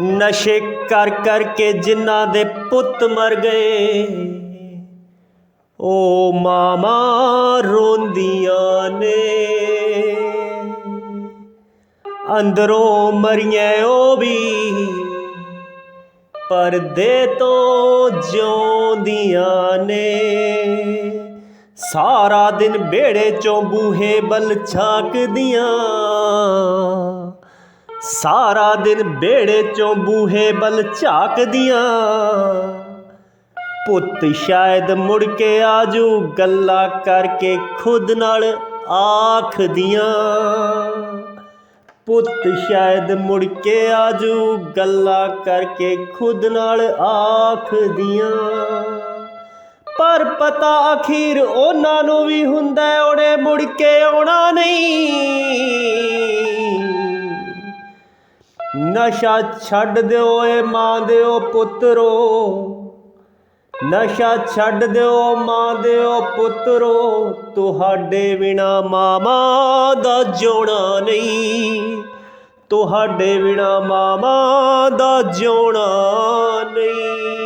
ਨਸ਼ੇ ਕਰ ਕਰਕੇ ਜਿਨ੍ਹਾਂ ਦੇ ਪੁੱਤ ਮਰ ਗਏ। ਓ ਮਾਮਾ ਰੋਂਦੀਆਂ ਨੇ। ਅੰਦਰੋਂ ਮਰੀਆਂ ਉਹ ਵੀ। ਪਰਦੇ ਤੋਂ ਜਿਉਂਦੀਆਂ ਨੇ। ਸਾਰਾ ਦਿਨ ਬੇੜੇ ਚੋਂ ਬੂਹੇ ਬਲ ਝਾਕਦੀਆਂ ਸਾਰਾ ਦਿਨ ਬੇੜੇ ਚੋਂ ਬੂਹੇ ਬਲ ਝਾਕਦੀਆਂ। ਪੁੱਤ ਸ਼ਾਇਦ ਮੁੜ ਕੇ ਆਜੂ, ਗੱਲਾਂ ਕਰਕੇ ਖੁਦ ਨਾਲ ਆਖਦੀਆਂ। ਪੁੱਤ ਸ਼ਾਇਦ ਮੁੜ ਕੇ ਆਜੂ, ਗੱਲਾਂ ਕਰਕੇ ਖੁਦ ਨਾਲ ਆਖਦੀਆਂ। ਪਰ ਪਤਾ ਅਖੀਰ ਉਹਨਾਂ ਨੂੰ ਵੀ ਹੁੰਦਾ ਉਹਨੇ ਮੁੜ ਕੇ ਆਉਣਾ ਨਹੀਂ। ਨਸ਼ਾ ਛੱਡ ਦਿਓ ਏ ਮਾਂ ਦਿਓ ਪੁੱਤਰੋ। ਨਸ਼ਾ ਛੱਡ ਦਿਓ ਮਾਂ ਦਿਓ ਪੁੱਤਰੋ। ਤੁਹਾਡੇ ਬਿਨਾ ਮਾਮਾ ਦਾ ਜਿਉਣਾ ਨਹੀਂ। ਤੁਹਾਡੇ ਬਿਨਾ ਮਾਮਾ ਦਾ ਜਿਉਣਾ ਨਹੀਂ।